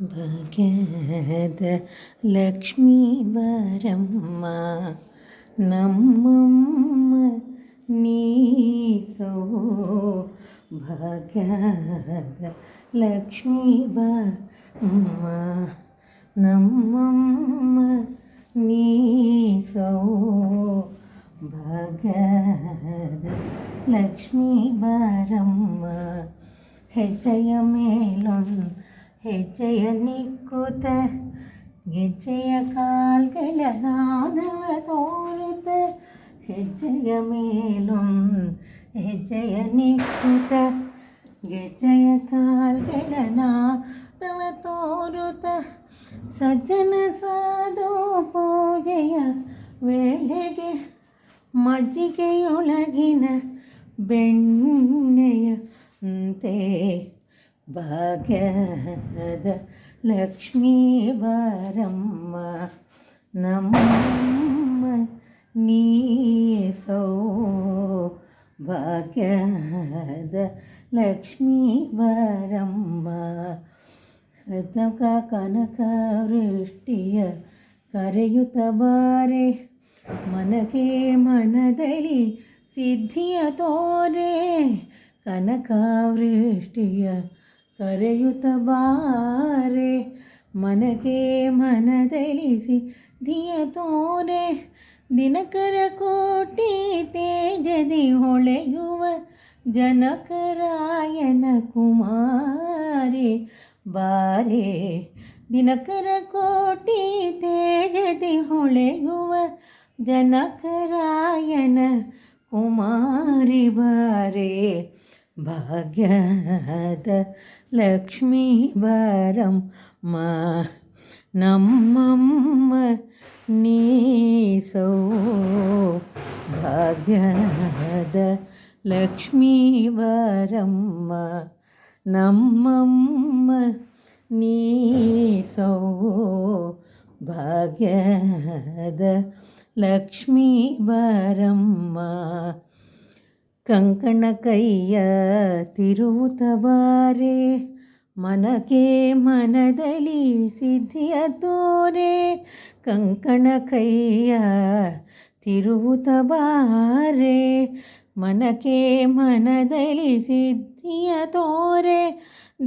ಭಾಗ್ಯದ ಲಕ್ಷ್ಮೀ ಬರಮ್ಮ ನಮ್ಮಮ್ಮ ನೀಸೋ ಭಾಗ್ಯದ ಲಕ್ಷ್ಮೀ ಬರಮ್ಮ ನಮ್ಮಮ್ಮ ನೀಸೋ ಭಾಗ್ಯದ ಲಕ್ಷ್ಮೀ ಬರಮ್ಮ ಹೆಜ್ಜೆಯ ಮೇಲೊಂದು ಹೆಜ್ಜೆಯ ನಿಕ್ಕುತ್ತ ಗೆಜ್ಜೆಯ ಕಾಲ್ಗಳ ನಾದವ ತೋರುತ್ತ ಹೆಜ್ಜೆಯ ಮೇಲೊಂದು ಹೆಜ್ಜೆಯ ನಿಕ್ಕುತ್ತ ಗೆಜ್ಜೆಯ ಕಾಲ್ಗಳ ನಾದವ ತೋರುತ್ತ ಸಜ್ಜನ ಸಾಧು ಪೂಜೆಯ ವೇಳೆಗೆ ಮಜ್ಜಿಗೆಯೊಳಗಿನ ಬೆಣ್ಣೆಯಂತೆ ഭാഗ്യത ലക്ഷ്മീ വരമ്മ നമ്മ നീ ഭാഗ്യത ലക്ഷ്മീ വരമ്മ. രത്നക കനകവൃഷ്ടിയ കരയുത ബാരെ മനകേ മനദലി സിദ്ധിയ തോരെ കനകവൃഷ്ടിയ ಕರೆಯುತ್ತ ಬಾರೆ ಮನಗೆ ಮನದಲಿಸಿ, ದಿಯ ತೋರೆ, ದಿನಕರ ಕೋಟಿ ತೇಜದಿ ಹೊಳೆಯುವ ಜನಕರಾಯನ ಕುಮಾರಿ. ಬಾರೆ, ದಿನಕರ ಕೋಟಿ ತೇಜದಿ ಹೊಳೆಯುವ ಜನಕರಾಯನ ಕುಮಾರಿ. ಬಾರೆ ഭാഗ്യത ലക്ഷ്മി വരം മാ. നമ്മമ്മ നീസോ. ഭാഗ്യത ലക്ഷ്മി വരമ്മ നമ്മമ്മ നീസോ. ഭാഗ്യത ലക്ഷ്മി വരമ്മ ಕಂಕಣ ಕೈಯ ತಿರುವುತ ಬಾರೆ ಮನಕ್ಕೆ ಮನದಲ್ಲಿ ಸಿದ್ಧಿಯ ತೋರೆ, ಕಂಕಣ ಕೈಯ ತಿರುವುತ ಬಾರೆ ಮನಕ್ಕೆ ಮನದಲ್ಲಿ ಸಿದ್ಧಿಯ ತೋರೆ,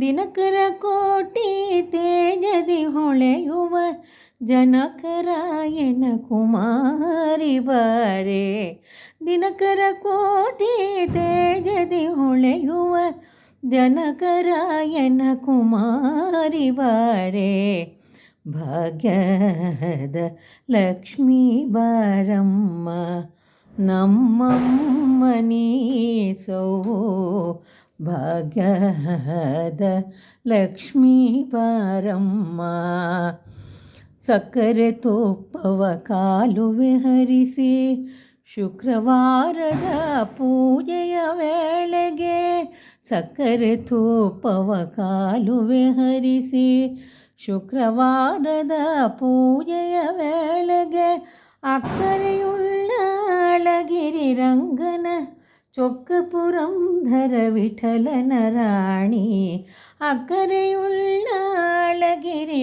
ದಿನಕರ ಕೋಟಿ ತೇಜದಿ ಹೊಳೆಯುವ ಜನಕರಾಯನ ಕುಮಾರಿ ಬಾರೆ ದಿನಕರ ಕೋಟಿ ತೇಜದಿ ಹೊಳೆಯುವ ಜನಕರಾಯನ ಕುಮಾರಿ ಬಾರೆ. ಭಾಗ್ಯದ ಲಕ್ಷ್ಮೀ ಬಾರಮ್ಮ, ನಮ್ಮಮ್ಮ ನೀಸೋ. ಭಾಗ್ಯದ ಲಕ್ಷ್ಮೀ ಬಾರಮ್ಮ, ಸಕ್ಕರೆ ತುಪ್ಪವ ಕಾಲುವೆ ಹರಿಸಿ ಶುಕ್ರವಾರದ ಪೂಜೆಯ ವೇಳೆಗೆ ಸಕ್ಕರೆ ತುಪ್ಪವ ಕಾಲುವೆ ಹರಿಸಿ ಶುಕ್ರವಾರದ ಪೂಜೆಯ ವೇಳೆಗೆ ಅಕ್ಕರೆಯುಳ್ಳ ಅಳಗಿರಿ ರಂಗನ ಚೊಕ್ಕಪುರಂಧರ ವಿಠಲನ ರಾಣಿ ಅಕ್ಕರೆಯುಳ್ಳ ಅಳಗಿರಿ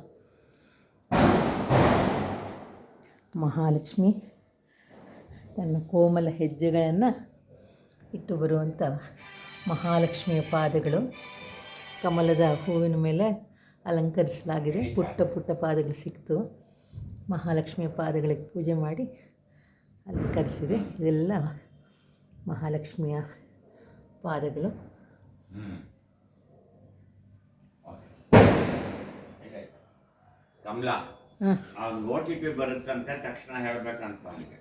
ಮಹಾಲಕ್ಷ್ಮಿ ತನ್ನ ಕೋಮಲ ಹೆಜ್ಜೆಗಳನ್ನು ಇಟ್ಟು ಬರುವಂಥ ಮಹಾಲಕ್ಷ್ಮಿಯ ಪಾದಗಳು ಕಮಲದ ಹೂವಿನ ಮೇಲೆ ಅಲಂಕರಿಸಲಾಗಿದೆ. ಪುಟ್ಟ ಪುಟ್ಟ ಪಾದಗಳು ಸಿಕ್ತು. ಮಹಾಲಕ್ಷ್ಮಿಯ ಪಾದಗಳಿಗೆ ಪೂಜೆ ಮಾಡಿ ಅಲಂಕರಿಸಿದೆ. ಇದೆಲ್ಲ ಮಹಾಲಕ್ಷ್ಮಿಯ ಪಾದಗಳು. ಕಮಲ. ಅವ್ನು ಓ ಬರುತ್ತಂತೆ ತಕ್ಷಣ ಹೇಳ್ಬೇಕಂತ ಅವನಿಗೆ.